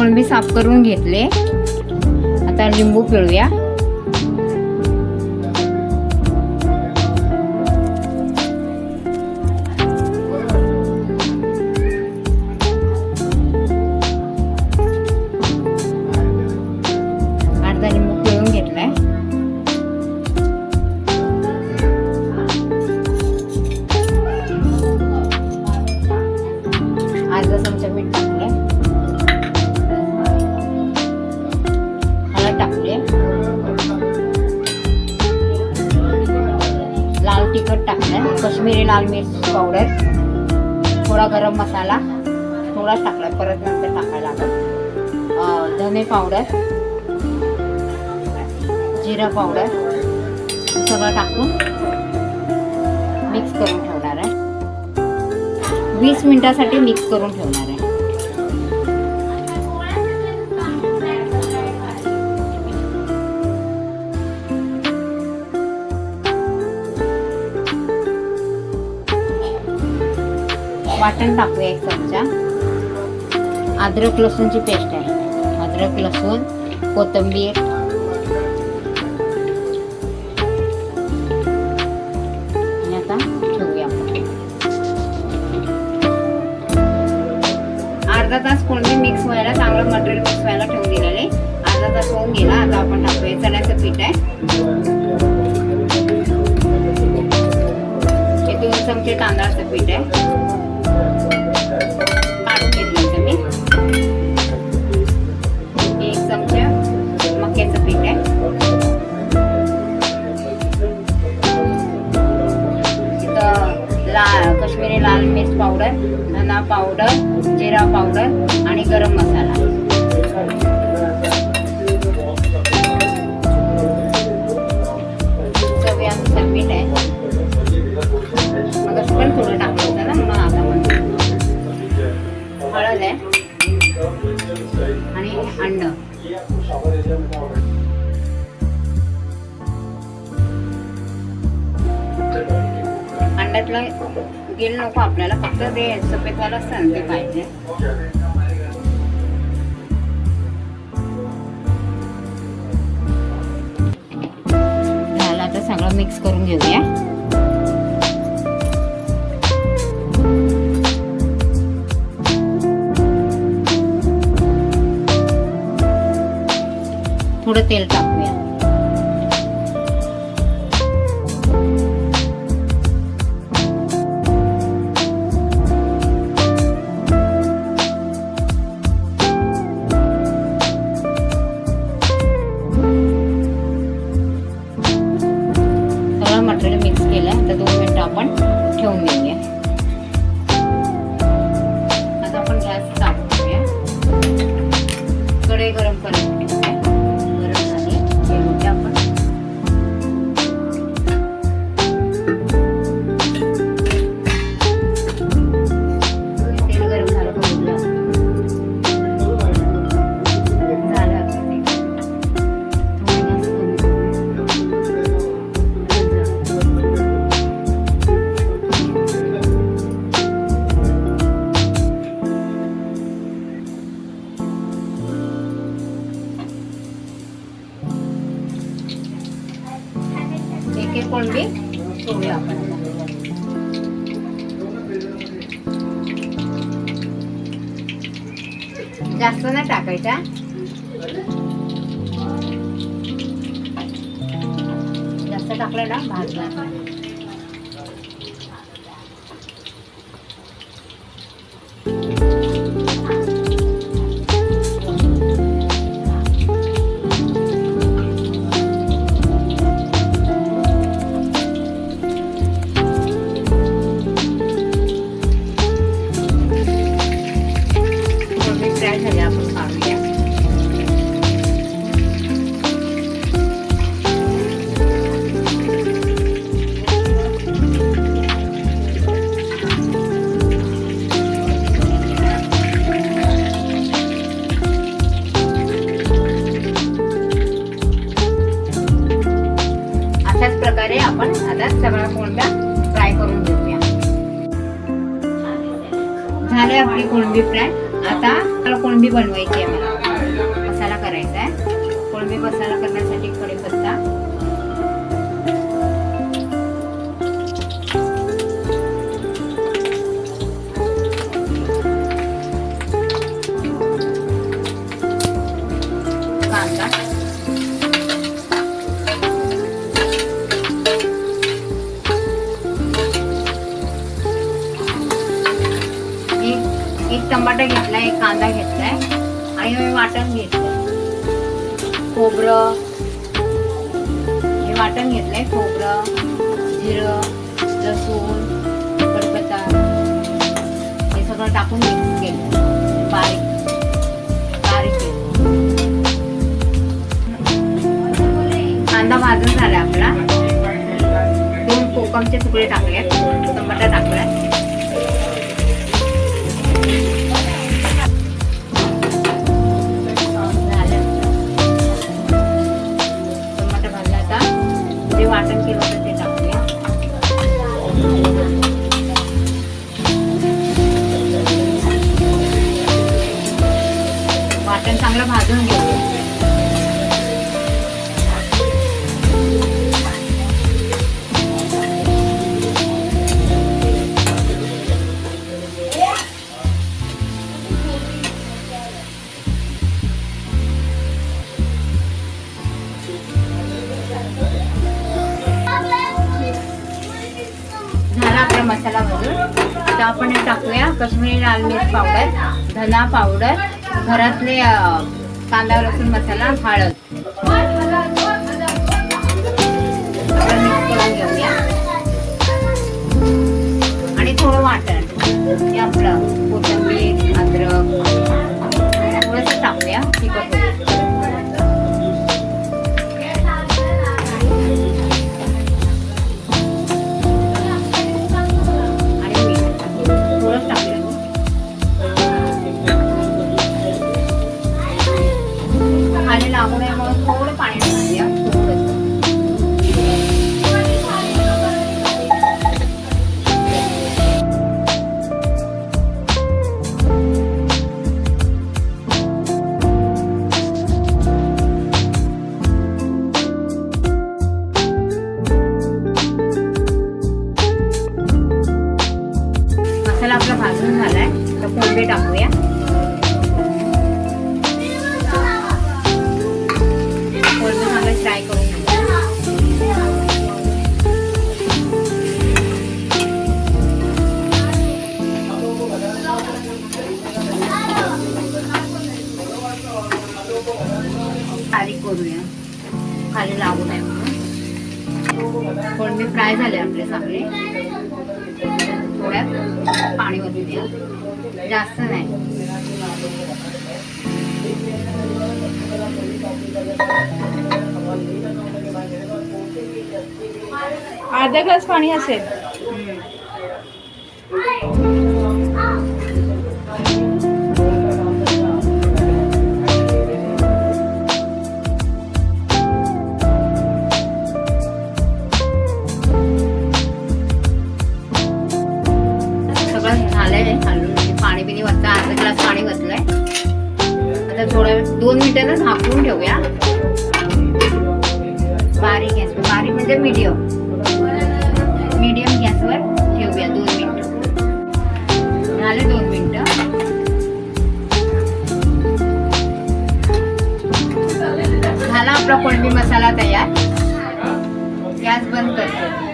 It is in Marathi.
कोळंबी साफ करून घेतले. आता लिंबू पिळूया. तिखट कश्मीरी लाल मिर्च पावडर थोडा गरम मसाला थोडा टाकला परत नंतर टाकायला लागत धने पावडर जिरा पावडर सगळं टाकून मिक्स करून ठेवणार आहे. वीस मिनिटासाठी मिक्स करून ठेवणार आहे. वाटण टाकूया एक चमचा. अद्रक लसूणची पेस्ट आहे. अद्रक लसूण कोथिंबीर. आणि आता ठेवूया आपण. अर्धा तास कोणते मिक्स व्हायला चांगलं मटेरियल मिक्स व्हायला ठेवून दिलेले. अर्धा तास होऊन गेला. आता आपण टाकूया चण्याचं पीठ आहे. हे दोन चमचे तांदळाचं पीठ आहे. Thank you. अंड्यातलं गेल नको आपल्याला फक्त ते सफेदवाला असतं ना ते पाहिजे. झालं आता सगळं मिक्स करून घेऊया. थोडं तेल टाक. ही कोंडी ठेवूया सोडूया आपण. जास्त नाही टाकायच्या. जास्त टाकलं ना भाजला झाले आपली कोळंबी फ्राय. आता मला कोळंबी बनवायची आहे मला. मसाला करायचा आहे. कोळंबी मसाला करण्यासाठी कढीपत्ता. कांदा. कांदा घेतलाय. आणि मी वाटण घेतलंय. खोबरं. हे वाटण घेतलंय खोबरं जिरं लसूण कडपत्ता. हे सगळं टाकून मिक्स केलं बारीक. बारीक कांदा भाजून झाला आपला. दोन कोकमचे तुकडे टाकले टमाटा टाकलाय. जे वाटण केलं आता आपण टाकूया. कश्मीरी लाल मिर्च पावडर धना पावडर घरातले कांदा लसूण मसाला हळद. घेऊया आणि थोडं वाटण. हे आपलं 海南那边吗？偷的饭。झाले आपले चांगले थोड्यात पाणी वरून द्या जास्त नाही अर्धा ग्लास पाणी असेल पाणी बिणी अर्धा ग्लास पाणी घातलंय आता थोडं दोन मिनिटं झाकून ठेवूया. बारीक गॅस बारीक म्हणजे मीडियम मीडियम गॅसवर ठेवूया दोन मिनटं. झाले दोन मिनटं. झाला आपला कोळंबी मसाला तयार. गॅस बंद करतो